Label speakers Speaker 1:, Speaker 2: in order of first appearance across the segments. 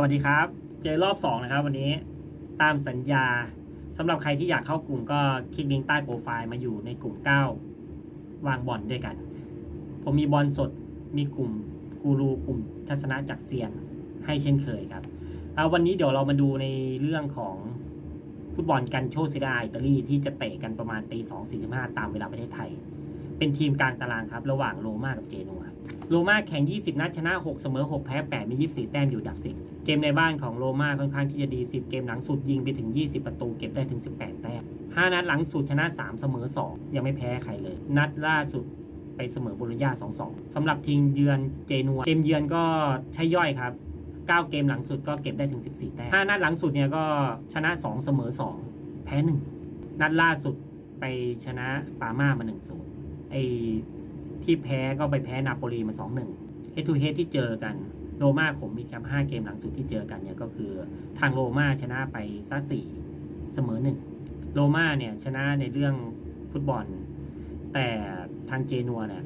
Speaker 1: สวัสดีครับ เจอรอบ 2 นะครับ วันนี้ตามสัญญาสำหรับใครที่อยากเข้ากลุ่มก็คลิกลิงก์ใต้โปรไฟล์มาอยู่ในกลุ่ม 9 วางบอลด้วยกัน ผมมีบอลสดมีกลุ่มกูรูกลุ่มทัศนะจากเซียนให้เช่นเคยครับเอาวันนี้เดี๋ยวเรามาดูในเรื่องของฟุตบอลกันโชซิดาอิตาลีที่จะเตะกันประมาณตี2 4 5ตามเวลาประเทศไทย เป็นทีมกลางตารางครับ ระหว่างโรม่ากับเจนัวโรม่าแข่ง 20 นัดชนะ 6 เสมอ 6 แพ้ 8 มี 24 แต้มอยู่อันดับ 10 เกมในบ้านของโรม่าค่อนข้างที่จะดี 10 เกมหลังสุดยิงไปถึง 20 ประตูเก็บได้ถึง 18 แต้ม 5 นัดหลังสุดชนะ 3 เสมอ 2 ยังไม่แพ้ใครเลย นัดล่าสุดไปเสมอโบโลญญา2-2สำหรับทีมเยือนเจนัวเกมเยือนก็ใช่ย่อยครับ 9 เกมหลังสุดก็เก็บได้ถึง 14 แต้ม 5 นัดหลังสุดเนี่ยก็ชนะ 2 เสมอ 2 แพ้ 1 นัดล่าสุดไปชนะปาม่ามา1-0 ไอ้ที่แพ้ก็ไปแพ้นาโปลีมา2-1เฮดทูเฮดที่เจอกันโรม่าขมมีครับ5เกมหลังสุดที่เจอกันเนี่ยก็คือทางโรม่าชนะไปซะสี่เสมอหนึ่งโรม่าเนี่ยชนะในเรื่องฟุตบอล แต่ทางเจนัวเนี่ย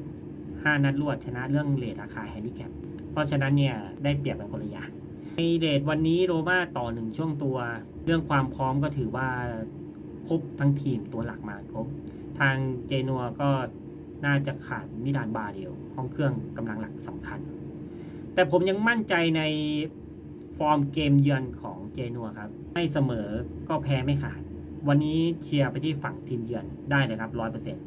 Speaker 1: ห้านัดรวดชนะเรื่องเลทราคาแฮนดิแคปเพราะฉะนั้นเนี่ยได้เปรียบกันคนละอย่างในเดทวันนี้โรม่าต่อหนึ่งช่วงตัว เรื่องความพร้อมก็ถือว่าครบทั้งทีมตัวหลักมาครบ ทางเจนัวก็ น่าจะขาดมิดานบาเดียว ห้องเครื่องกำลังหลักสำคัญ แต่ผมยังมั่นใจในฟอร์มเกมเยือนของเจนัวครับ ไม่เสมอก็แพ้ไม่ขาด วันนี้เชียร์ไปที่ฝั่งทีมเยือนได้เลยครับร้อยเปอร์เซ็นต์